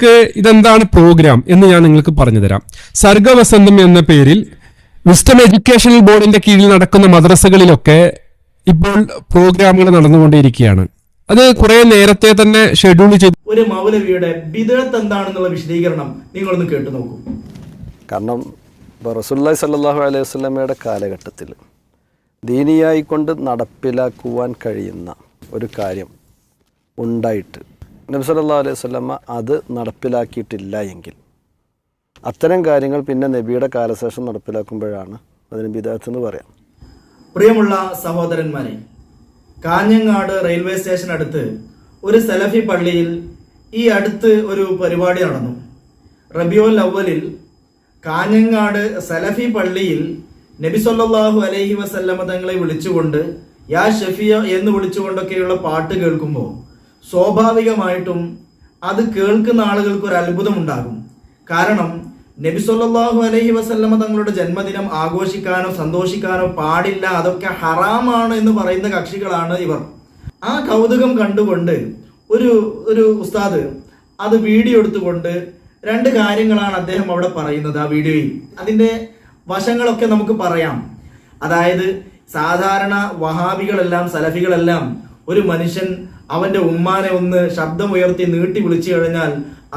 നിങ്ങൾക്ക് ഇതെന്താണ് പ്രോഗ്രാം എന്ന് ഞാൻ നിങ്ങൾക്ക് പറഞ്ഞു തരാം. സർഗവസന്തം എന്ന പേരിൽ വിസ്റ്റം എഡ്യൂക്കേഷണൽ ബോർഡിന്റെ കീഴിൽ നടക്കുന്ന മദ്രസകളിലൊക്കെ ഇപ്പോൾ പ്രോഗ്രാമുകൾ നടന്നുകൊണ്ടിരിക്കുകയാണ് അത് കുറെ നേരത്തെ തന്നെ ഷെഡ്യൂൾ ചെയ്തു. ഒരു മൗലവിയുടെ ബിദത്ത് എന്താണെന്നുള്ള വിശദീകരണം നിങ്ങളൊന്ന് കേട്ടു നോക്കൂ. കാരണം ഇപ്പോൾ റസൂല്ലായി സല്ലാഹു അലൈഹി വസ്ലമയുടെ കാലഘട്ടത്തിൽ ദീനിയായിക്കൊണ്ട് നടപ്പിലാക്കുവാൻ കഴിയുന്ന ഒരു കാര്യം ഉണ്ടായിട്ട് നബി സല്ലല്ലാഹു അലൈഹി വസല്ലമ അത് നടപ്പിലാക്കിയിട്ടില്ല എങ്കിൽ. അത്തരം കാര്യങ്ങൾ പിന്നെ നബിയുടെ കാലശേഷം നടപ്പിലാക്കുമ്പോഴാണ് അതിന് ബിദാത്ത് എന്ന് പറയാം. പ്രിയമുള്ള സഹോദരന്മാരെ കാഞ്ഞങ്ങാട് റെയിൽവേ സ്റ്റേഷൻ അടുത്ത് ഒരു സലഫി പള്ളിയിൽ ഈ അടുത്ത് ഒരു പരിപാടി നടന്നു. റബിയോൽ അവലിൽ കാഞ്ഞങ്ങാട് സലഫി പള്ളിയിൽ നബി സല്ലാഹു അലൈഹി വസല്ലമ തങ്ങളെ വിളിച്ചുകൊണ്ട് യാ ഷഫിയ എന്ന് വിളിച്ചുകൊണ്ടൊക്കെയുള്ള പാട്ട് കേൾക്കുമ്പോൾ സ്വാഭാവികമായിട്ടും അത് കേൾക്കുന്ന ആളുകൾക്ക് ഒരു അത്ഭുതം ഉണ്ടാകും കാരണം നബി സല്ലല്ലാഹു അലൈഹി വസല്ലമ തങ്ങളുടെ ജന്മദിനം ആഘോഷിക്കാനോ സന്തോഷിക്കാനോ പാടില്ല അതൊക്കെ ഹറാമാണ് എന്ന് പറയുന്ന കക്ഷികളാണ് ഇവർ. ആ കൗതുകം കണ്ടുകൊണ്ട് ഒരു ഒരു ഉസ്താദ് അത് വീഡിയോ എടുത്തുകൊണ്ട് രണ്ട് കാര്യങ്ങളാണ് അദ്ദേഹം അവിടെ പറയുന്നത് ആ വീഡിയോയിൽ. അതിന്റെ വശങ്ങളൊക്കെ നമുക്ക് പറയാം. അതായത് സാധാരണ വഹാബികളെല്ലാം സലഫികളെല്ലാം ഒരു മനുഷ്യൻ അവന്റെ ഉമ്മാനെ ഒന്ന് ശബ്ദം ഉയർത്തി നീട്ടി വിളിച്ചു കഴിഞ്ഞാൽ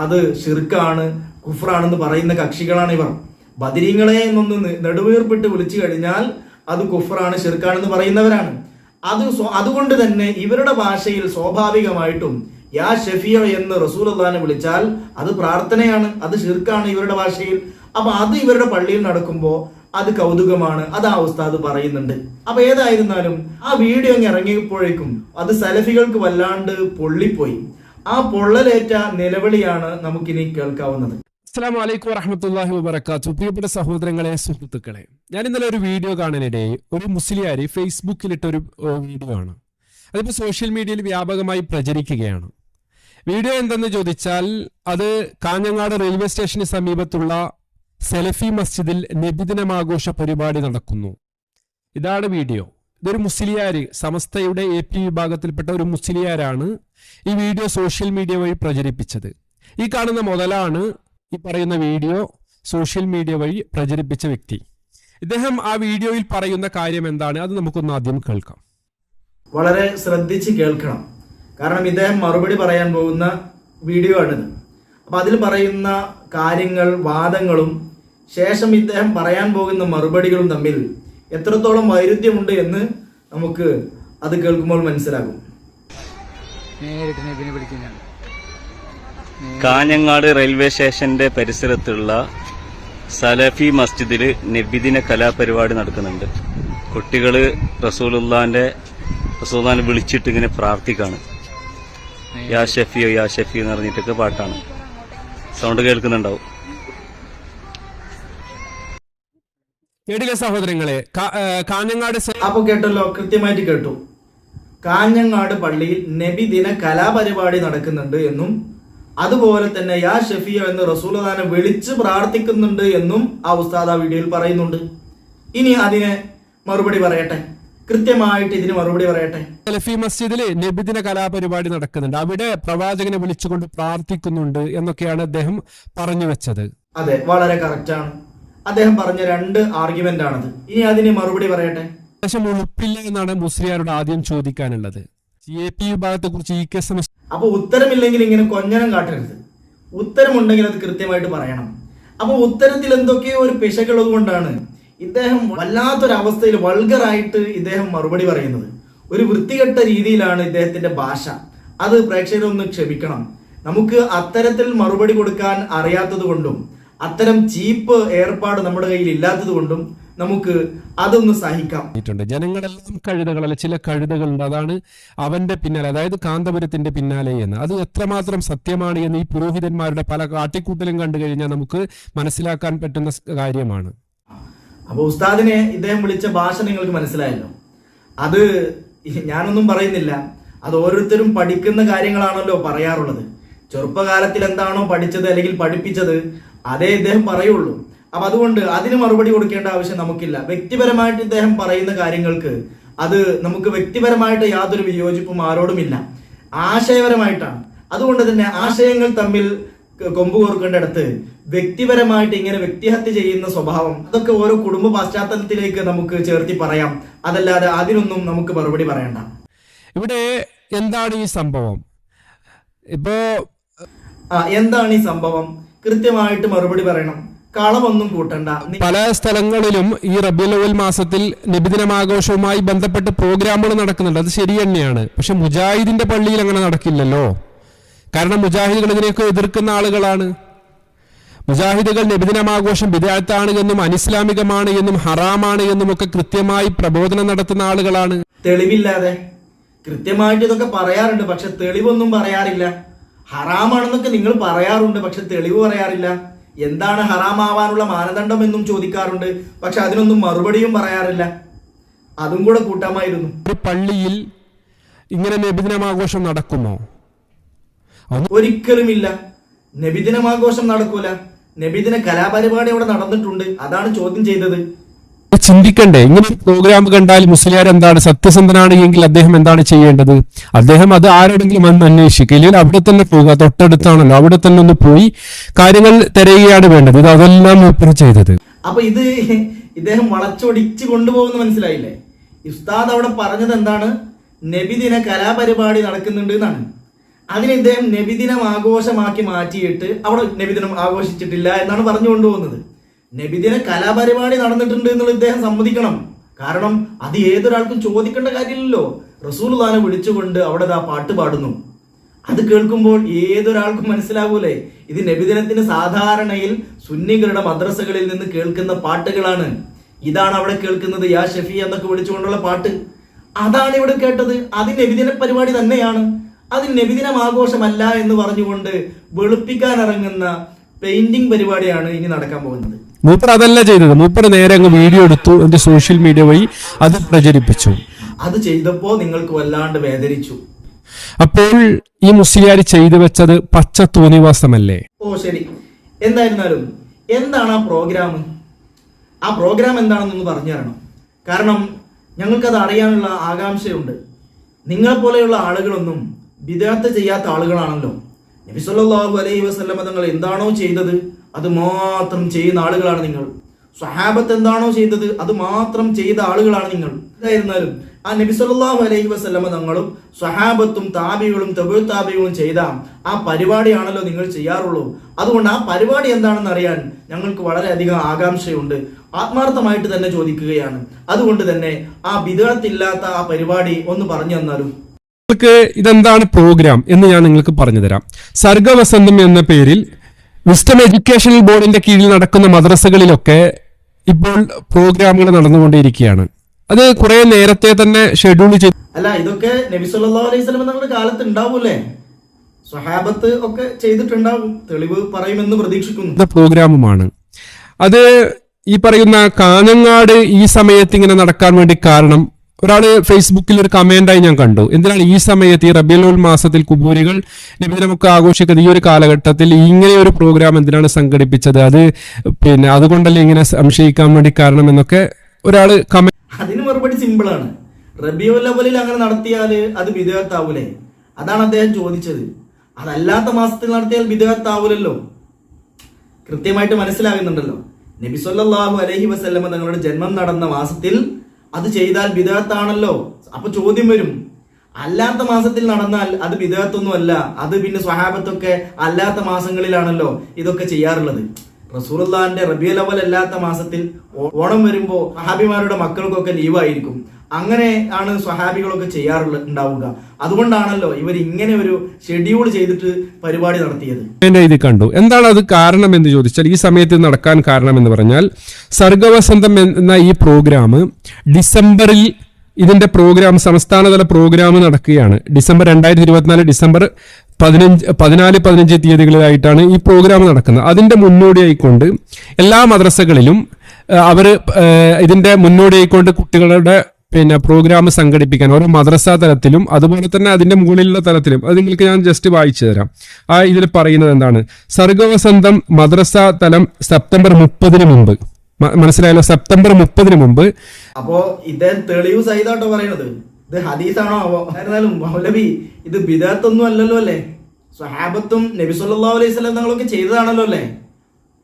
അത് ഷിർക്കാണ് കുഫ്രാണെന്ന് പറയുന്ന കക്ഷികളാണ് ഇവർ. ബദിരീങ്ങളെ എന്നൊന്ന് നെടുവീർപ്പിട്ട് വിളിച്ചു കഴിഞ്ഞാൽ അത് കുഫറാണ് ഷിർക്കാണെന്ന് പറയുന്നവരാണ്. അത് അതുകൊണ്ട് തന്നെ ഇവരുടെ ഭാഷയിൽ സ്വാഭാവികമായിട്ടും യാ ഷെഫിയ എന്ന് റസൂൽ അള്ളഹാനെ വിളിച്ചാൽ അത് പ്രാർത്ഥനയാണ് അത് ഷിർക്കാണ് ഇവരുടെ ഭാഷയിൽ. അപ്പൊ അത് ഇവരുടെ പള്ളിയിൽ നടക്കുമ്പോൾ അത് കൗതുകമാണ്. അത് ആ ഉസ്താദ് പറയുന്നുണ്ട്. അപ്പൊ ഏതായിരുന്നാലും ആ വീഡിയോ അങ്ങ് ഇറങ്ങിയപ്പോഴേക്കും അത് സലഫികൾക്ക് വല്ലാണ്ട് പൊള്ളിപ്പോയി. ആ പൊള്ളലേറ്റ നിലവിളിയാണ് നമുക്കിനി കേൾക്കാവുന്നത്. അസ്സാം വലൈക്കും വറഹമത്തല്ലാഹി വബർക്കാത്തു പ്രിയപ്പെട്ട സഹോദരങ്ങളെ സുഹൃത്തുക്കളെ ഞാൻ ഇന്നലെ ഒരു വീഡിയോ കാണാനിടെ ഒരു മുസ്ലിയാരി ഫേസ്ബുക്കിലിട്ട ഒരു വീഡിയോ ആണ് അതിപ്പോൾ സോഷ്യൽ മീഡിയയിൽ വ്യാപകമായി പ്രചരിക്കുകയാണ്. വീഡിയോ എന്തെന്ന് ചോദിച്ചാൽ അത് കാഞ്ഞങ്ങാട് റെയിൽവേ സ്റ്റേഷന് സമീപത്തുള്ള സെലഫി മസ്ജിദിൽ നബിദിനമാഘോഷ പരിപാടി നടക്കുന്നു. ഇതാണ് വീഡിയോ. ഇതൊരു മുസ്ലിയാര് സമസ്തയുടെ എ പി വിഭാഗത്തിൽപ്പെട്ട ഒരു മുസ്ലിയാരാണ് ഈ വീഡിയോ സോഷ്യൽ മീഡിയ വഴി പ്രചരിപ്പിച്ചത്. ഈ കാണുന്ന മുതലാണ് ഈ പറയുന്ന വീഡിയോ സോഷ്യൽ മീഡിയ വഴി പ്രചരിപ്പിച്ച വ്യക്തി. ഇദ്ദേഹം ആ വീഡിയോയിൽ പറയുന്ന കാര്യം എന്താണ്? അത് നമുക്കൊന്ന് ആദ്യം കേൾക്കാം. വളരെ ശ്രദ്ധിച്ച് കേൾക്കണം. കാരണം ഇദ്ദേഹം മറുപടി പറയാൻ പോകുന്ന വീഡിയോ ആണിത്. അപ്പൊ അതിൽ പറയുന്ന കാര്യങ്ങൾ വാദങ്ങളും ശേഷം ഇദ്ദേഹം പറയാൻ പോകുന്ന മറുപടികളും തമ്മിൽ എത്രത്തോളം വൈരുദ്ധ്യമുണ്ട് എന്ന് നമുക്ക് അത് കേൾക്കുമ്പോൾ മനസ്സിലാകും. കാഞ്ഞങ്ങാട് റെയിൽവേ സ്റ്റേഷന്റെ പരിസരത്തുള്ള സലഫി മസ്ജിദിൽ നബിദിന കലാപരിപാടി നടക്കുന്നുണ്ട്. കുട്ടികൾ റസൂലുള്ളാന്റെ റസൂലുള്ളാനെ വിളിച്ചിട്ട് ഇങ്ങനെ പ്രാർത്ഥിക്കാണ്. യാ ഷഫിയോ യാ ഷഫിയോ എന്ന് പറഞ്ഞിട്ടൊക്കെ പാട്ടാണ്. സൗണ്ട് കേൾക്കുന്നുണ്ടാവും. കേടിലെ സഹോദരങ്ങളെ? കാഞ്ഞങ്ങാട് അപ്പൊ കേട്ടല്ലോ കൃത്യമായിട്ട് കേട്ടു. കാഞ്ഞങ്ങാട് പള്ളിയിൽ നബി ദിന കലാപരിപാടി നടക്കുന്നുണ്ട് എന്നും അതുപോലെ തന്നെ യാ ഷഫിയ എന്ന് റസൂലദാനെ വിളിച്ച് പ്രാർത്ഥിക്കുന്നുണ്ട് എന്നും ആ ഉസ്താദ് ആ വീഡിയോയിൽ പറയുന്നുണ്ട്. ഇനി അതിന് മറുപടി പറയട്ടെ. കൃത്യമായിട്ട് ഇതിന് മറുപടി പറയട്ടെ. സലഫി മസ്ജിദിൽ നബിദിന കലാപരിപാടി നടക്കുന്നുണ്ട്. അവിടെ പ്രവാചകനെ വിളിച്ചുകൊണ്ട് പ്രാർത്ഥിക്കുന്നുണ്ട് എന്നൊക്കെയാണ് അദ്ദേഹം പറഞ്ഞു വെച്ചത്. അതെ വളരെ കറക്റ്റ് ആണ്. അദ്ദേഹം പറഞ്ഞ രണ്ട് ആർഗ്യുമെന്റ് ആണത്. ഇനി അതിന് മറുപടി പറയട്ടെ? ശേഷം ഉളുപ്പില്ല എന്നാണ് മുസ്ലിയാരോട് ആദ്യം ചോദിക്കാനുള്ളത്. എ പി വിഭാഗത്തെ കുറിച്ച് ഇ കെ സമ അപ്പൊ ഉത്തരമില്ലെങ്കിൽ ഇങ്ങനെ കൊഞ്ഞനം കാട്ടരുത്. ഉത്തരമുണ്ടെങ്കിൽ അത് കൃത്യമായിട്ട് പറയണം. അപ്പൊ ഉത്തരത്തിൽ എന്തൊക്കെയോ ഒരു പിശകുള്ളത് കൊണ്ടാണ് ഇദ്ദേഹം വല്ലാത്തൊരു അവസ്ഥയിൽ വൾഗറായിട്ട് ഇദ്ദേഹം മറുപടി പറയുന്നത്. ഒരു വൃത്തികെട്ട രീതിയിലാണ് ഇദ്ദേഹത്തിന്റെ ഭാഷ. അത് പ്രേക്ഷകരൊന്ന് ക്ഷമിക്കണം. നമുക്ക് അത്തരത്തിൽ മറുപടി കൊടുക്കാൻ അറിയാത്തത് കൊണ്ടും അത്തരം ചീപ്പ് ഏർപ്പാട് നമ്മുടെ കയ്യിൽ ഇല്ലാത്തത് കൊണ്ടും നമുക്ക് അതൊന്ന് സഹിക്കാം. ജനങ്ങളെല്ലാം ജനങ്ങളെല്ലാം കഴുതകളല്ല ചില കഴുതകളുണ്ട് അതാണ് അവന്റെ പിന്നാലെ അതായത് കാന്തപുരത്തിന്റെ പിന്നാലെ എന്ന്. അത് എത്രമാത്രം സത്യമാണ് എന്ന് ഈ പുരോഹിതന്മാരുടെ പല കാട്ടിക്കൂട്ടലും കണ്ടു കഴിഞ്ഞാൽ നമുക്ക് മനസ്സിലാക്കാൻ പറ്റുന്ന കാര്യമാണ്. അപ്പൊ ഉസ്താദിനെ ഇദ്ദേഹം വിളിച്ച ഭാഷ നിങ്ങൾക്ക് മനസ്സിലായല്ലോ. അത് ഞാനൊന്നും പറയുന്നില്ല. അത് ഓരോരുത്തരും പഠിക്കുന്ന കാര്യങ്ങളാണല്ലോ പറയാറുള്ളത്. ചെറുപ്പകാലത്തിൽ എന്താണോ പഠിച്ചത് അല്ലെങ്കിൽ പഠിപ്പിച്ചത് അതേ ഇദ്ദേഹം പറയുള്ളൂ. അപ്പൊ അതുകൊണ്ട് അതിന് മറുപടി കൊടുക്കേണ്ട ആവശ്യം നമുക്കില്ല. വ്യക്തിപരമായിട്ട് ഇദ്ദേഹം പറയുന്ന കാര്യങ്ങൾക്ക് അത് നമുക്ക് വ്യക്തിപരമായിട്ട് യാതൊരു വിയോജിപ്പും ആരോടുമില്ല ആശയപരമായിട്ടാണ്. അതുകൊണ്ട് തന്നെ ആശയങ്ങൾ തമ്മിൽ കൊമ്പ് കോർക്കേണ്ടടുത്ത് വ്യക്തിപരമായിട്ട് ഇങ്ങനെ വ്യക്തിഹത്യ ചെയ്യുന്ന സ്വഭാവം അതൊക്കെ ഓരോ കുടുംബ പശ്ചാത്തലത്തിലേക്ക് നമുക്ക് ചേർത്തി പറയാം. അതല്ലാതെ അതിനൊന്നും നമുക്ക് മറുപടി പറയണ്ട. ഇവിടെ എന്താണ് ഈ സംഭവം? ഇപ്പോ ആ എന്താണ് ഈ സംഭവം? കൃത്യമായിട്ട് മറുപടി പറയണം. കളമൊന്നും കൂട്ടണ്ട. പല സ്ഥലങ്ങളിലും ഈ റബിയുൽ മാസത്തിൽ നബിദിനമാഘോഷവുമായി ബന്ധപ്പെട്ട് പ്രോഗ്രാമുകൾ നടക്കുന്നുണ്ട്. അത് ശരി തന്നെയാണ്. പക്ഷെ മുജാഹിദിന്റെ പള്ളിയിൽ അങ്ങനെ നടക്കില്ലല്ലോ. കാരണം മുജാഹിദുകൾ ഇതിനെയൊക്കെ എതിർക്കുന്ന ആളുകളാണ്. മുജാഹിദുകൾ നബിദിനമാഘോഷം വിദാത്താണ് എന്നും അനിസ്ലാമികമാണ് എന്നും ഹറാമാണ് എന്നും ഒക്കെ കൃത്യമായി പ്രബോധനം നടത്തുന്ന ആളുകളാണ്. തെളിവില്ലാതെ. കൃത്യമായിട്ട് ഇതൊക്കെ പറയാറുണ്ട്. പക്ഷെ തെളിവൊന്നും പറയാറില്ല. ഹറാമാണെന്നൊക്കെ നിങ്ങൾ പറയാറുണ്ട് പക്ഷെ തെളിവ് പറയാറില്ല. എന്താണ് ഹറാമാവാനുള്ള മാനദണ്ഡം എന്നും ചോദിക്കാറുണ്ട് പക്ഷെ അതിനൊന്നും മറുപടിയും പറയാറില്ല. അതും കൂടെ കൂട്ടാമായിരുന്നു. ഒരു പള്ളിയിൽ ഇങ്ങനെ നബിദിനമാഘോഷം നടക്കുമോ? ഒരിക്കലുമില്ല. നബിദിനമാഘോഷം നടക്കൂല. നബിദിന കലാപരിപാടി അവിടെ നടന്നിട്ടുണ്ട്. അതാണ് ചോദ്യം ചെയ്തത്. ചിന്തിക്കണ്ടേ ഇങ്ങനെ പ്രോഗ്രാം കണ്ടാൽ മുസ്ലിയാർ എന്താണ് സത്യസന്ധനാണ് എങ്കിൽ അദ്ദേഹം എന്താണ് ചെയ്യേണ്ടത്? അദ്ദേഹം അത് ആരോടെങ്കിലും വന്ന് അന്വേഷിക്കുക ഇല്ലെങ്കിൽ അവിടെ തന്നെ പോകുക തൊട്ടടുത്താണല്ലോ അവിടെ തന്നെ ഒന്ന് പോയി കാര്യങ്ങൾ തിരയുകയാണ് വേണ്ടത്. ഇത് അതെല്ലാം മൂപ്പര് ചെയ്തത്. അപ്പൊ ഇത് ഇദ്ദേഹം വളച്ചൊടിച്ച് കൊണ്ടുപോകുന്ന മനസ്സിലായില്ലേ? ഉസ്താദ് അവിടെ പറഞ്ഞത് എന്താണ്? നബിദിന കലാപരിപാടി നടക്കുന്നുണ്ട് എന്നാണ്. അതിന് ഇദ്ദേഹം നബിദിനം ആഘോഷമാക്കി മാറ്റിയിട്ട് അവിടെ നബിദിനം ആഘോഷിച്ചിട്ടില്ല എന്നാണ് പറഞ്ഞു കൊണ്ടുപോകുന്നത് നബിദിന കലാപരിപാടി നടന്നിട്ടുണ്ട് എന്നുള്ള ഇദ്ദേഹം സമ്മതിക്കണം. കാരണം അത് ഏതൊരാൾക്കും ചോദിക്കേണ്ട കാര്യമില്ലല്ലോ. റസൂൽ താനെ വിളിച്ചുകൊണ്ട് അവിടെ ആ പാട്ട് പാടുന്നു. അത് കേൾക്കുമ്പോൾ ഏതൊരാൾക്കും മനസ്സിലാവൂലേ? ഇത് നബിദിനത്തിന് സാധാരണയിൽ സുന്നികളുടെ മദ്രസകളിൽ നിന്ന് കേൾക്കുന്ന പാട്ടുകളാണ്. ഇതാണ് അവിടെ കേൾക്കുന്നത് യാ ഷഫി എന്നൊക്കെ വിളിച്ചുകൊണ്ടുള്ള പാട്ട്. അതാണ് ഇവിടെ കേട്ടത്. അത് നബിദിന പരിപാടി തന്നെയാണ്. അത് നബിദിനം ആഘോഷമല്ല എന്ന് പറഞ്ഞുകൊണ്ട് വെളുപ്പിക്കാൻ ഇറങ്ങുന്ന പെയിന്റിംഗ് പരിപാടിയാണ് ഇനി നടക്കാൻ പോകുന്നത്. മൂപ്പർ അതല്ല ചെയ്തത്. മൂപ്പർ നേരെ അങ്ങ് വീഡിയോ എടുത്തു എന്റെ സോഷ്യൽ മീഡിയ വഴി അത് പ്രചരിപ്പിച്ചു. അത് ചെയ്തപ്പോൾ നിങ്ങൾക്ക് വല്ലാണ്ട് വേദനിച്ചു. അപ്പോൾ ഈ മുസ്ലിയാർ ചെയ്തു വെച്ചത് പച്ച തോന്നിവാസമല്ലേ ഓ ശരി. എന്തായിരുന്നാലും എന്താണ് ആ പ്രോഗ്രാം? ആ പ്രോഗ്രാം എന്താണെന്നൊന്ന് പറഞ്ഞു തരണം. കാരണം ഞങ്ങൾക്കത് അറിയാനുള്ള ആകാംക്ഷയുണ്ട്. നിങ്ങളെ പോലെയുള്ള ആളുകളൊന്നും വിദഗ്ധ ചെയ്യാത്ത ആളുകളാണല്ലോ. നബി സല്ലാഹു അലൈഹി വസ്ലമ തങ്ങൾ എന്താണോ ചെയ്തത് അത് മാത്രം ചെയ്യുന്ന ആളുകളാണ് നിങ്ങൾ. സ്വഹാബത്ത് എന്താണോ ചെയ്തത് അത് മാത്രം ചെയ്ത ആളുകളാണ് നിങ്ങൾ. എന്തായിരുന്നാലും ആ നബി സല്ലല്ലാഹു അലൈഹി വസ്ലമ തങ്ങളും സ്വഹാബത്തും താബികളും തബു താബികളും ചെയ്ത ആ പരിപാടിയാണല്ലോ നിങ്ങൾ ചെയ്യാറുള്ളൂ. അതുകൊണ്ട് ആ പരിപാടി എന്താണെന്ന് അറിയാൻ ഞങ്ങൾക്ക് വളരെയധികം ആകാംക്ഷയുണ്ട്. ആത്മാർത്ഥമായിട്ട് തന്നെ ചോദിക്കുകയാണ്. അതുകൊണ്ട് തന്നെ ആ വിദഗ്ധത്തില്ലാത്ത ആ പരിപാടി ഒന്ന് പറഞ്ഞു തന്നാലും നിങ്ങൾക്ക് ഇതെന്താണ് പ്രോഗ്രാം എന്ന് ഞാൻ നിങ്ങൾക്ക് പറഞ്ഞു തരാം സർഗവസന്തം എന്ന പേരിൽ വിസ്റ്റം എഡ്യൂക്കേഷണൽ ബോർഡിന്റെ കീഴിൽ നടക്കുന്ന മദ്രസകളിലൊക്കെ ഇപ്പോൾ പ്രോഗ്രാമുകൾ നടന്നുകൊണ്ടിരിക്കുകയാണ്. അത് കുറെ നേരത്തെ തന്നെ ഷെഡ്യൂൾ ചെയ്തു. അല്ല ഇതൊക്കെ നബി സല്ലല്ലാഹു അലൈഹി വസല്ലം തങ്ങളുടെ കാലത്ത് ഉണ്ടാവൂലേ സ്വഹാബത്ത് ഒക്കെ ചെയ്തിട്ടുണ്ടാവും. തെളിവ് പറയുമെന്ന് പ്രതീക്ഷിക്കുന്നു. പ്രോഗ്രാമുമാണ് അത് ഈ പറയുന്ന കാനങ്ങാട് ഈ സമയത്ത് ഇങ്ങനെ നടക്കാൻ വേണ്ടി കാരണം ഒരാൾ ഫേസ്ബുക്കിൽ ഒരു കമന്റായി ഞാൻ കണ്ടു. എന്തിനാണ് ഈ സമയത്ത് ഈ റബിയുൽ മാസത്തിൽ കുബൂരികൾ നബിദിനമൊക്കെ ആഘോഷിക്കുന്ന ഈ ഒരു കാലഘട്ടത്തിൽ ഇങ്ങനെ ഒരു പ്രോഗ്രാം എന്തിനാണ് സംഘടിപ്പിച്ചത്? അത് പിന്നെ അതുകൊണ്ടല്ലേ ഇങ്ങനെ സംശയിക്കാൻ വേണ്ടി കാരണം എന്നൊക്കെ ഒരാൾ കമന്റ് അതിന് മറുപടി സിമ്പിളാണ് റബിയുൽ അവലിൽ അങ്ങനെ നടത്തിയാൽ അത് വിദേഹത്താവൂലേ അതാണ് അദ്ദേഹം ചോദിച്ചത്. അതല്ലാത്ത മാസത്തിൽ നടത്തിയാൽ വിദേഹത്താവൂലല്ലോ കൃത്യമായിട്ട് മനസ്സിലാകുന്നുണ്ടല്ലോ. നബി അലഹി അലൈഹി വസല്ലമ തങ്ങളുടെ ജന്മം നടന്ന മാസത്തിൽ അത് ചെയ്താൽ വിദേഹത്താണല്ലോ അപ്പൊ ചോദ്യം വരും. അല്ലാത്ത മാസത്തിൽ നടന്നാൽ അത് വിദേഹത്തൊന്നും അല്ല അത് പിന്നെ സ്വഹാബത്തൊക്കെ അല്ലാത്ത മാസങ്ങളിലാണല്ലോ ഇതൊക്കെ ചെയ്യാറുള്ളത്. റസൂറുല്ലാന്റെ റബിയലവൽ അവൽ അല്ലാത്ത മാസത്തിൽ ഓണം വരുമ്പോ സഹാബിമാരുടെ മക്കൾക്കൊക്കെ ലീവായിരിക്കും. അങ്ങനെ ആണ് സ്വഹാബികളൊക്കെ ചെയ്യാറുള്ള ഉണ്ടാവുക. അതുകൊണ്ടാണല്ലോ ഇവർ ഇങ്ങനെ ഒരു ഷെഡ്യൂൾ ചെയ്തിട്ട് പരിപാടി നടത്തിയത്. എന്നെ ഇത് കണ്ടു. എന്താണ് അത് കാരണം എന്ന് ചോദിച്ചാൽ ഈ സമയത്ത് നടക്കാൻ കാരണം എന്ന് പറഞ്ഞാൽ സർഗവസന്തം എന്ന ഈ പ്രോഗ്രാം ഡിസംബറിൽ ഇതിന്റെ പ്രോഗ്രാം സംസ്ഥാനതല പ്രോഗ്രാം നടക്കുകയാണ്. ഡിസംബർ രണ്ടായിരത്തി ഇരുപത്തിനാല് ഡിസംബർ പതിനഞ്ച് പതിനാല് പതിനഞ്ച് തീയതികളിലായിട്ടാണ് ഈ പ്രോഗ്രാം നടക്കുന്നത്. അതിന്റെ മുന്നോടിയായിക്കൊണ്ട് എല്ലാ മദ്രസകളിലും അവർ ഇതിന്റെ മുന്നോടിയായിക്കൊണ്ട് കുട്ടികളുടെ പിന്നെ പ്രോഗ്രാം സംഘടിപ്പിക്കാൻ ഓരോ മദ്രസ തലത്തിലും അതുപോലെ തന്നെ അതിന്റെ മുകളിലുള്ള തലത്തിലും. അത് നിങ്ങൾക്ക് ഞാൻ ജസ്റ്റ് വായിച്ചു തരാം. ആ ഇതിൽ പറയുന്നത് എന്താണ്? സർഗവസന്തം മദ്രസ തലം സെപ്റ്റംബർ മുപ്പതിന് മുമ്പ്. മനസ്സിലായല്ലോ? സെപ്റ്റംബർ മുപ്പതിന് മുമ്പ്. അപ്പോ ഇദ്ദേഹം തെളിവ് സഹിതാട്ടോ പറയണത് ഇത് ഹദീസാണോ? എന്നാലും മൗലവി ഇത് ബിദാത്തൊന്നും അല്ലല്ലോ അല്ലേ? സ്വഹാബത്തും നബി സല്ലല്ലാഹു അലൈഹി സ്വലം തങ്ങളൊക്കെ ചെയ്തതാണല്ലോ അല്ലേ?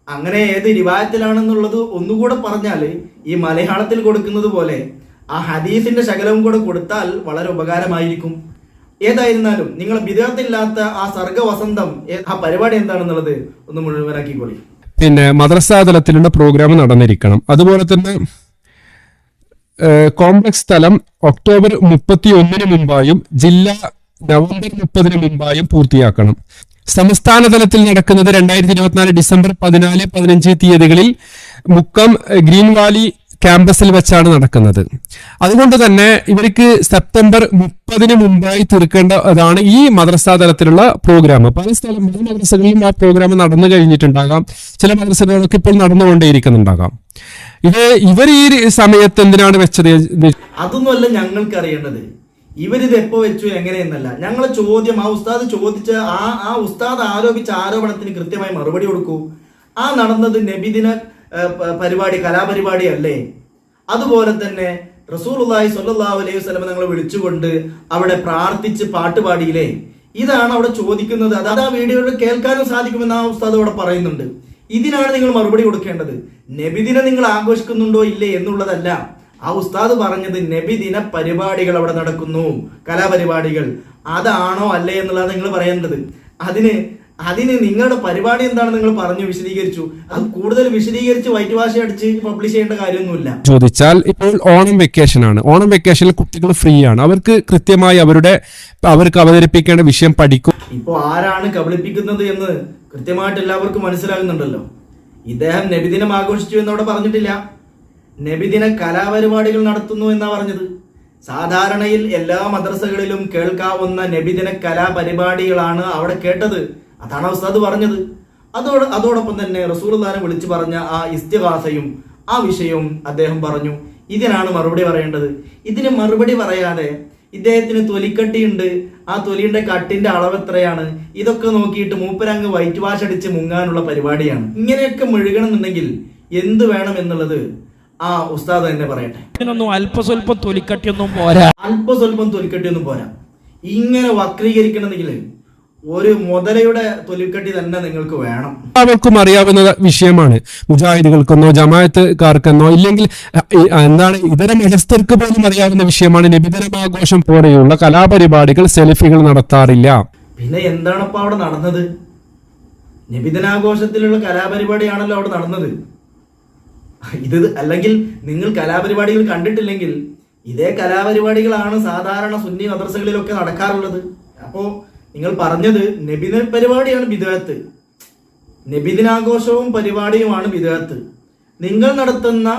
അങ്ങനെ ഏത് രിവായത്തിലാണെന്നുള്ളത് ഒന്നുകൂടെ പറഞ്ഞാൽ ഈ മലയാളത്തിൽ കൊടുക്കുന്നത് പോലെ ആ ഹദീസിന്റെ ശകലവും കൂടെ കൊടുത്താൽ വളരെ ഉപകാരമായിരിക്കും. ഏതായിരുന്നാലും നിങ്ങൾ വിദേഹത്തില്ലാത്ത ആ സർഗവസന്തം ആ പരിപാടി എന്താണെന്നുള്ളത് ഒന്ന് മുഴുവനാക്കിക്കൊള്ളി പിന്നെ മദ്രസാ തലത്തിലുള്ള പ്രോഗ്രാം നടന്നിരിക്കണം. അതുപോലെ തന്നെ കോംപ്ലക്സ് സ്ഥലം ഒക്ടോബർ മുപ്പത്തി ഒന്നിന് മുമ്പായും ജില്ല നവംബർ മുപ്പതിന് മുമ്പായും പൂർത്തിയാക്കണം. സംസ്ഥാന തലത്തിൽ നടക്കുന്നത് രണ്ടായിരത്തി ഇരുപത്തിനാല് ഡിസംബർ പതിനാല് പതിനഞ്ച് തീയതികളിൽ മുക്കം ഗ്രീൻ വാലി ക്യാമ്പസിൽ വെച്ചാണ് നടക്കുന്നത്. അതുകൊണ്ട് തന്നെ ഇവർക്ക് സെപ്റ്റംബർ മുപ്പതിന് മുമ്പായി തീർക്കേണ്ടതാണ് ഈ മദ്രസാ തലത്തിലുള്ള പ്രോഗ്രാം പല സ്ഥലം പല മദ്രസകളിലും ആ പ്രോഗ്രാം നടന്നു കഴിഞ്ഞിട്ടുണ്ടാകാം. ചില മദ്രസകളൊക്കെ ഇപ്പോൾ നടന്നുകൊണ്ടേയിരിക്കുന്നുണ്ടാകാം. ഇത് ഇവർ ഈ സമയത്ത് എന്തിനാണ് വെച്ചത്? അതൊന്നും അല്ല ഞങ്ങൾക്ക് അറിയേണ്ടത് ഇവരിത് എപ്പോ വെച്ചു എങ്ങനെയെന്നല്ല. ഞങ്ങളെ ചോദ്യം ആ ഉസ്താദ് ചോദിച്ച ആ ആ ഉസ്താദ് ആരോപിച്ച ആരോപണത്തിന് കൃത്യമായി മറുപടി കൊടുക്കൂ. ആ നടന്നത് നബിദിന പരിപാടി കലാപരിപാടി അല്ലേ അതുപോലെ തന്നെ റസൂലുള്ളാഹി സ്വല്ലല്ലാഹു അലൈഹി വസല്ലം ഞങ്ങളെ വിളിച്ചുകൊണ്ട് അവിടെ പ്രാർത്ഥിച്ച് പാട്ട് പാടിയില്ലേ? ഇതാണ് അവിടെ ചോദിക്കുന്നത്. അത് ആ വീഡിയോയിൽ കേൾക്കാനും സാധിക്കുമെന്ന് ആ ഉസ്താദ് അവിടെ പറയുന്നുണ്ട്. ഇതിനാണ് നിങ്ങൾ മറുപടി കൊടുക്കേണ്ടത്. നബിദിനെ നിങ്ങൾ ആഘോഷിക്കുന്നുണ്ടോ ഇല്ലേ എന്നുള്ളതല്ല. ആ ഉസ്താദ് പറഞ്ഞത് നബിദിന പരിപാടികൾ അവിടെ നടക്കുന്നു. കലാപരിപാടികൾ. അതാണോ അല്ലേ എന്നുള്ളതാണ് നിങ്ങൾ പറയേണ്ടത്. അതിന് അതിന് നിങ്ങളുടെ പരിപാടി എന്താണ് നിങ്ങൾ പറഞ്ഞു വിശദീകരിച്ചു. അത് കൂടുതൽ വിശദീകരിച്ച് വൈറ്റ് വാഷ് അടിച്ച് പബ്ലിഷ് ചെയ്യേണ്ട കാര്യമൊന്നുമില്ല. ചോദിച്ചാൽ ഇപ്പോൾ ഓണം വെക്കേഷൻ ആണ്. ഓണം വെക്കേഷനിൽ കുട്ടികൾ ഫ്രീ ആണ്. അവർക്ക് കൃത്യമായി അവരുടെ അവർക്ക് അവതരിപ്പിക്കേണ്ട വിഷയം പഠിക്കും. ഇപ്പോ ആരാണ് കബളിപ്പിക്കുന്നത് എന്ന് കൃത്യമായിട്ട് എല്ലാവർക്കും മനസ്സിലാകുന്നുണ്ടല്ലോ. ഇദ്ദേഹം നബിദിനം ആഘോഷിച്ചു എന്നവിടെ പറഞ്ഞിട്ടില്ല. നബിദിന കലാപരിപാടികൾ നടത്തുന്നു എന്നാ പറഞ്ഞത്. സാധാരണയിൽ എല്ലാ മദ്രസകളിലും കേൾക്കാവുന്ന നബിദിന കലാപരിപാടികളാണ് അവിടെ കേട്ടത്. അതാണ് ഉസ്താദ് പറഞ്ഞത്. അതോട് അതോടൊപ്പം തന്നെ റസൂൽദാനെ വിളിച്ചു പറഞ്ഞ ആ ഇസ്തിഹാസയും ആ വിഷയവും അദ്ദേഹം പറഞ്ഞു. ഇതിനാണ് മറുപടി പറയേണ്ടത്. ഇതിന് മറുപടി പറയാതെ ഇദ്ദേഹത്തിന് തൊലിക്കട്ടിയുണ്ട്. ആ തൊലിയുടെ കട്ടിന്റെ അളവ് എത്രയാണ്? ഇതൊക്കെ നോക്കിയിട്ട് മൂപ്പരങ്ങ് വൈറ്റ് വാഷ് അടിച്ച് മുങ്ങാനുള്ള പരിപാടിയാണ്. ഇങ്ങനെയൊക്കെ മുഴുകണമെന്നുണ്ടെങ്കിൽ എന്ത് വേണം എന്നുള്ളത് ആ ഉസ്താദ് തന്നെ പറയട്ടെ. അല്പസ്വല്പം തൊലിക്കട്ടിയൊന്നും പോരാ. അല്പസ്വല്പം തൊലിക്കട്ടിയൊന്നും പോരാ. ഇങ്ങനെ വക്രീകരിക്കണമെങ്കിൽ ഒരു മുതലയുടെ തൊലിക്കട്ടി തന്നെ നിങ്ങൾക്ക് വേണം. എല്ലാവർക്കും അറിയാവുന്ന വിഷയമാണ്. മുജാഹിദുകൾക്കെന്നോ ജമായത്തുകാർക്കെന്നോ ഇല്ലെങ്കിൽ എന്താണ് ഇതര മതസ്ഥർക്ക് പോലും അറിയാവുന്ന വിഷയമാണ് നബിതരമാഘോഷം പോലെയുള്ള കലാപരിപാടികൾ സെൽഫികൾ നടത്താറില്ല. പിന്നെ എന്താണപ്പോ അവിടെ നടന്നത്? നബിതനാഘോഷത്തിലുള്ള കലാപരിപാടിയാണല്ലോ അവിടെ നടന്നത്. ഇത് അല്ലെങ്കിൽ നിങ്ങൾ കലാപരിപാടികൾ കണ്ടിട്ടില്ലെങ്കിൽ ഇതേ കലാപരിപാടികളാണ് സാധാരണ സുന്നി മദ്രസകളിലൊക്കെ നടക്കാറുള്ളത്. അപ്പോ നിങ്ങൾ പറഞ്ഞത് നബിദിന പരിപാടിയാണ് ബിദാത്ത് നബിദിനാഘോഷവും പരിപാടിയുമാണ് ബിദാത്ത് നിങ്ങൾ നടത്തുന്ന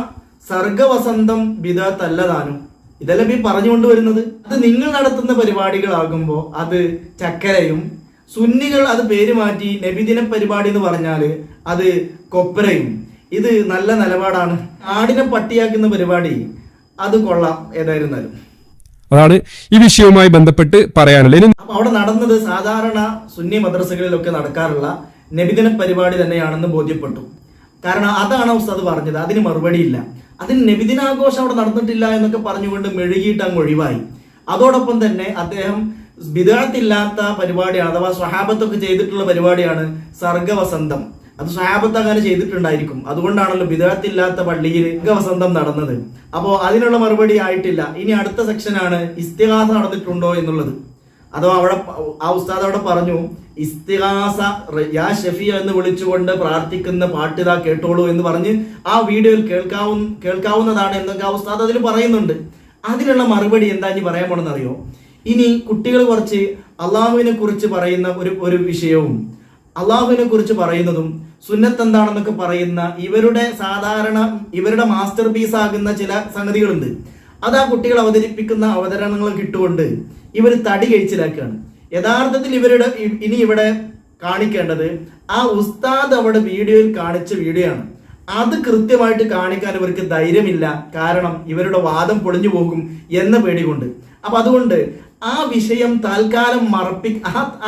സർഗവസന്തം ബിദാത്ത് അല്ലതാനും ഇതെല്ലാം ഈ പറഞ്ഞുകൊണ്ട് വരുന്നത് അത് നിങ്ങൾ നടത്തുന്ന പരിപാടികളാകുമ്പോൾ അത് ചക്കരയും സുന്നികൾ അത് പേര് മാറ്റി നബിദിന പരിപാടി എന്ന് പറഞ്ഞാൽ അത് കൊപ്പരയും ഇത് നല്ല നിലപാടാണ്. ആടിനെ പട്ടിയാക്കുന്ന പരിപാടി. അത് കൊള്ളാം ഏതായിരുന്നാലും. അതാണ് ഈ വിഷയവുമായി ബന്ധപ്പെട്ട് പറയാനുള്ളത്. അവിടെ നടന്നത് സാധാരണ സുന്നി മദ്രസകളിലൊക്കെ നടക്കാറുള്ള നബിദിന പരിപാടി തന്നെയാണെന്ന് ബോധ്യപ്പെട്ടു. കാരണം അതാണ് ഉസ്താദ് പറഞ്ഞത് അതിന് മറുപടിയില്ല. അതിന് നബിദിനാഘോഷം അവിടെ നടന്നിട്ടില്ല എന്നൊക്കെ പറഞ്ഞുകൊണ്ട് മെഴുകിയിട്ട് അങ്ങ് ഒഴിവായി. അതോടൊപ്പം തന്നെ അദ്ദേഹം ബിദാത്തില്ലാത്ത പരിപാടിയാണ് അഥവാ സ്വഹാബത്തൊക്കെ ചെയ്തിട്ടുള്ള പരിപാടിയാണ് സർഗവസന്തം. അത് സ്വാപത്ത് അങ്ങനെ ചെയ്തിട്ടുണ്ടായിരിക്കും. അതുകൊണ്ടാണല്ലോ വിദേഹത്തില്ലാത്ത പള്ളിയിൽ സർഗവസന്തം നടന്നത്. അപ്പോ അതിനുള്ള മറുപടി ആയിട്ടില്ല. ഇനി അടുത്ത സെക്ഷനാണ് ഇസ്തിഹാസ നടന്നിട്ടുണ്ടോ എന്നുള്ളത്. അഥവാ അവിടെ ആ ഉസ്താദ് അവിടെ പറഞ്ഞു ഇസ്തിഹാസ യാ ഷഫിയ എന്ന് വിളിച്ചുകൊണ്ട് പ്രാർത്ഥിക്കുന്ന പാട്ട് ഇതാ കേട്ടോളൂ എന്ന് പറഞ്ഞ് ആ വീഡിയോയിൽ കേൾക്കാവുന്ന കേൾക്കാവുന്നതാണ് എന്നൊക്കെ ആ ഉസ്താദ് അതിൽ പറയുന്നുണ്ട്. അതിനുള്ള മറുപടി എന്താ ഇനി പറയാൻ പോണെന്ന് അറിയോ ഇനി കുട്ടികൾ കുറച്ച് അള്ളാഹുവിനെ കുറിച്ച് പറയുന്ന ഒരു ഒരു വിഷയവും അള്ളാഹുവിനെ കുറിച്ച് പറയുന്നതും സുന്നത്ത് എന്താണെന്നൊക്കെ പറയുന്ന ഇവരുടെ സാധാരണ ഇവരുടെ മാസ്റ്റർ പീസ് ആകുന്ന ചില സംഗതികളുണ്ട്. അത് ആ കുട്ടികൾ അവതരിപ്പിക്കുന്ന അവതരണങ്ങൾ കിട്ടുകൊണ്ട് ഇവർ തടി കഴിച്ചിലാക്കുകയാണ്. യഥാർത്ഥത്തിൽ ഇവരുടെ ഇനി ഇവിടെ കാണിക്കേണ്ടത് ആ ഉസ്താദ് അവിടെ വീഡിയോയിൽ കാണിച്ച വീഡിയോ ആണ് അത് കൃത്യമായിട്ട് കാണിക്കാൻ ഇവർക്ക് ധൈര്യമില്ല. കാരണം ഇവരുടെ വാദം പൊളിഞ്ഞു പോകും എന്ന പേടി കൊണ്ട് അപ്പൊ അതുകൊണ്ട് ആ വിഷയം താൽക്കാലം മറപ്പി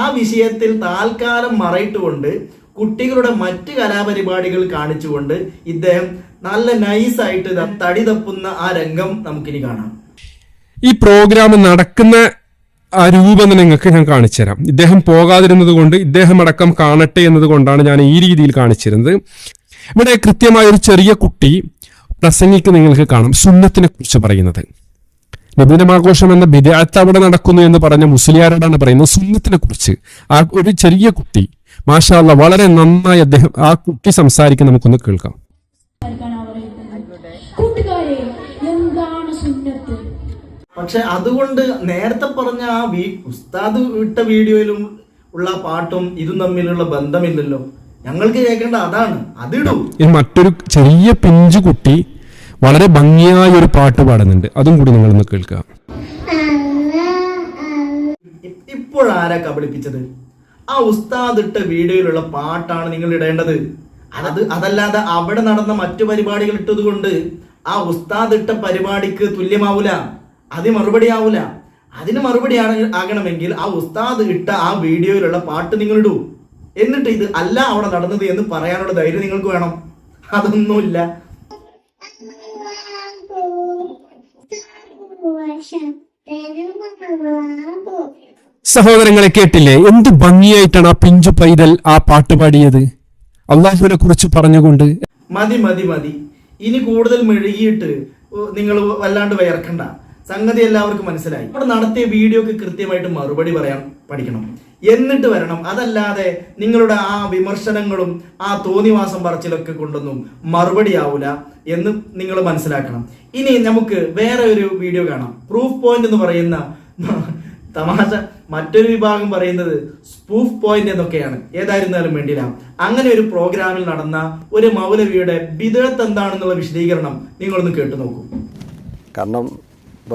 ആ വിഷയത്തിൽ താൽക്കാലം മറയിട്ടുകൊണ്ട് കുട്ടികളുടെ മറ്റ് കലാപരിപാടികൾ കാണിച്ചുകൊണ്ട് ഇദ്ദേഹം നല്ല നൈസായിട്ട് തടി തപ്പുന്ന ആ രംഗം നമുക്കിനി കാണാം. ഈ പ്രോഗ്രാം നടക്കുന്ന ആ രൂപം തന്നെ നിങ്ങൾക്ക് ഞാൻ കാണിച്ചുതരാം. ഇദ്ദേഹം പോകാതിരുന്നത് കൊണ്ട് ഇദ്ദേഹം അടക്കം കാണട്ടെ എന്നതുകൊണ്ടാണ് ഞാൻ ഈ രീതിയിൽ കാണിച്ചിരുന്നത്. ഇവിടെ കൃത്യമായ ഒരു ചെറിയ കുട്ടി പ്രസംഗിക്ക് നിങ്ങൾക്ക് കാണാം. സുന്നത്തിനെ കുറിച്ച് പറയുന്നത്. നബിദിനമാഘോഷം എന്ന വിദ്യാർത്ഥി അവിടെ നടക്കുന്നു എന്ന് പറഞ്ഞ മുസ്ലിയാരോടാണ് പറയുന്നത്. സുന്നത്തിനെ കുറിച്ച് ആ ഒരു ചെറിയ കുട്ടി മാഷാ അല്ലാ വളരെ നന്നായി അദ്ദേഹം ആ കുട്ടി സംസാരിക്കുന്ന നമുക്കൊന്ന് കേൾക്കാം. പക്ഷെ അതുകൊണ്ട് നേരത്തെ പറഞ്ഞ ആ വീ ഉസ്താദ് വിട്ട വീഡിയോയിലും ഉള്ള പാട്ടും ഇതും തമ്മിലുള്ള ബന്ധമില്ലല്ലോ. ഞങ്ങൾക്ക് കേൾക്കേണ്ട അതാണ്. അതിടൂ. ഇനി മറ്റൊരു ചെറിയ പിഞ്ചു കുട്ടി വളരെ ഭംഗിയായ ഒരു പാട്ട് പാടുന്നുണ്ട്. അതും കൂടി നിങ്ങളൊന്ന് ഒന്ന് കേൾക്കാം ഇപ്പോഴാരാ കബളിപ്പിച്ചത്? ആ ഉസ്താദ് ഇട്ട വീഡിയോയിലുള്ള പാട്ടാണ് നിങ്ങൾ ഇടേണ്ടത്. അത് അതല്ലാതെ അവിടെ നടന്ന മറ്റു പരിപാടികൾ ഇട്ടത് കൊണ്ട് ആ ഉസ്താദ് ഇട്ട പരിപാടിക്ക് തുല്യമാവൂല. അത് മറുപടി ആവൂല. അതിന് മറുപടി ആകണമെങ്കിൽ ആ ഉസ്താദ് ഇട്ട ആ വീഡിയോയിലുള്ള പാട്ട് നിങ്ങൾ ഇടൂ. എന്നിട്ട് ഇത് അല്ല അവിടെ നടന്നത് എന്ന് പറയാനുള്ള ധൈര്യം നിങ്ങൾക്ക് വേണം. അതൊന്നുമില്ല. സഹോദരങ്ങളെ കേട്ടില്ലേ? എന്ത് ഭംഗിയായിട്ടാണ് ആ പിഞ്ചു പൈതൽ ആ പാട്ട് പാടിയത്? അള്ളാഹുവിനെ കുറിച്ച് പറഞ്ഞുകൊണ്ട്. മതി മതി മതി. ഇനി കൂടുതൽ മെഴുകിയിട്ട് നിങ്ങൾ വല്ലാണ്ട് വയർക്കണ്ട. സംഗതി എല്ലാവർക്കും മനസ്സിലായി. അവിടെ നടത്തിയ വീഡിയോക്ക് കൃത്യമായിട്ട് മറുപടി പറയാൻ പഠിക്കണം. എന്നിട്ട് വരണം. അതല്ലാതെ നിങ്ങളുടെ ആ വിമർശനങ്ങളും ആ തോന്നിവാസം പറച്ചിലൊക്കെ കൊണ്ടൊന്നും മറുപടി ആവൂല എന്ന് നിങ്ങൾ മനസ്സിലാക്കണം. ഇനി നമുക്ക് വേറെ ഒരു വീഡിയോ കാണാം. പ്രൂഫ് പോയിന്റ് എന്ന് പറയുന്ന തമാശ മറ്റൊരു വിഭാഗം പറയുന്നത് സ്പൂഫ് പോയിന്റ് എന്നൊക്കെയാണ്. ഏതായിരുന്നാലും വേണ്ടില്ല. അങ്ങനെ ഒരു പ്രോഗ്രാമിൽ നടന്ന ഒരു മൗലവിയുടെ ബിദത്ത് എന്താണെന്നുള്ള വിശദീകരണം നിങ്ങളൊന്ന് കേട്ടു നോക്കൂ. കാരണം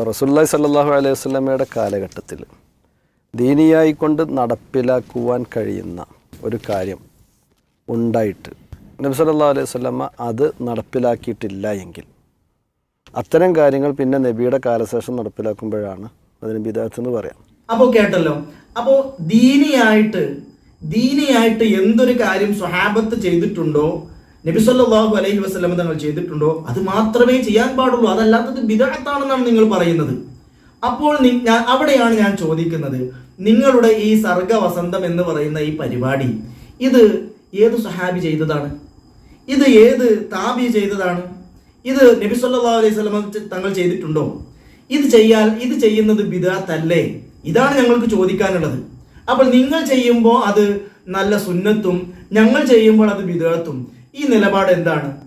റസൂല്ലായി സല്ലാഹു അലൈഹി വസ്ലമയുടെ കാലഘട്ടത്തിൽ ദീനിയായി കൊണ്ട് നടപ്പിലാക്കുവാൻ കഴിയുന്ന ഒരു കാര്യം ഉണ്ടായിട്ട് നബി സല്ലാ അലൈഹി വസല്ലമ അത് നടപ്പിലാക്കിയിട്ടില്ല എങ്കിൽ അത്തരം കാര്യങ്ങൾ പിന്നെ നബിയുടെ കാലശേഷം നടപ്പിലാക്കുമ്പോഴാണ് അതിന് ബിദാത്ത് എന്ന് പറയാം. അപ്പോൾ കേട്ടല്ലോ. അപ്പോൾ ദീനിയായിട്ട് ദീനിയായിട്ട് എന്തൊരു കാര്യം സ്വഹാബത്ത് ചെയ്തിട്ടുണ്ടോ നബി സല്ലല്ലാഹു അലൈഹി വസല്ലം തങ്ങൾ ചെയ്തിട്ടുണ്ടോ അത് മാത്രമേ ചെയ്യാൻ പാടുള്ളൂ. അതല്ലാത്തത് ബിദഅത്താണെന്നാണ് നിങ്ങൾ പറയുന്നത്. അപ്പോൾ ഞാൻ അവിടെയാണ് ഞാൻ ചോദിക്കുന്നത്. നിങ്ങളുടെ ഈ സർഗവസന്തം എന്ന് പറയുന്ന ഈ പരിപാടി ഇത് ഏത് സഹാബി ചെയ്തതാണ്? ഇത് ഏത് താബി ചെയ്തതാണ്? ഇത് നബി സല്ലല്ലാഹു അലൈഹി വസല്ലം തങ്ങൾ ചെയ്തിട്ടുണ്ടോ? ഇത് ചെയ്യാൻ ഇത് ചെയ്യുന്നത് ബിദാത്തല്ലേ? ഇതാണ് ഞങ്ങൾക്ക് ചോദിക്കാനുള്ളത്. അപ്പോൾ നിങ്ങൾ ചെയ്യുമ്പോൾ അത് നല്ല സുന്നത്തും ഞങ്ങൾ ചെയ്യുമ്പോൾ അത് ബിദാത്തും. ഈ നിലപാട് എന്താണ്?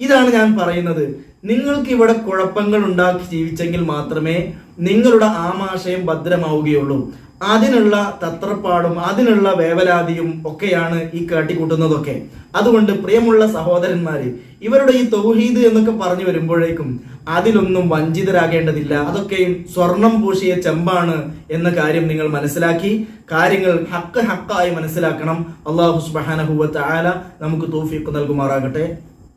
ഇതാണ് ഞാൻ പറയുന്നത്. നിങ്ങൾക്ക് ഇവിടെ കുഴപ്പങ്ങൾ ഉണ്ടാക്കി ജീവിച്ചെങ്കിൽ മാത്രമേ നിങ്ങളുടെ ആമാശയം ഭദ്രമാവുകയുള്ളൂ. അതിനുള്ള തത്രപ്പാടും അതിനുള്ള വേവലാതിയും ഒക്കെയാണ് ഈ കാട്ടിക്കൂട്ടുന്നതൊക്കെ. അതുകൊണ്ട് പ്രിയമുള്ള സഹോദരന്മാര് ഇവരുടെ ഈ തൗഹീദ് എന്നൊക്കെ പറഞ്ഞു വരുമ്പോഴേക്കും അതിലൊന്നും വഞ്ചിതരാകേണ്ടതില്ല. അതൊക്കെയും സ്വർണം പൂശിയ ചെമ്പാണ് എന്ന കാര്യം നിങ്ങൾ മനസ്സിലാക്കി. കാര്യങ്ങൾ ഹക്ക് ഹക്കായി മനസ്സിലാക്കണം. അള്ളാഹു സുബ്ഹാനഹു വ തആല നമുക്ക് തൗഫീഖ് നൽകുമാറാകട്ടെ.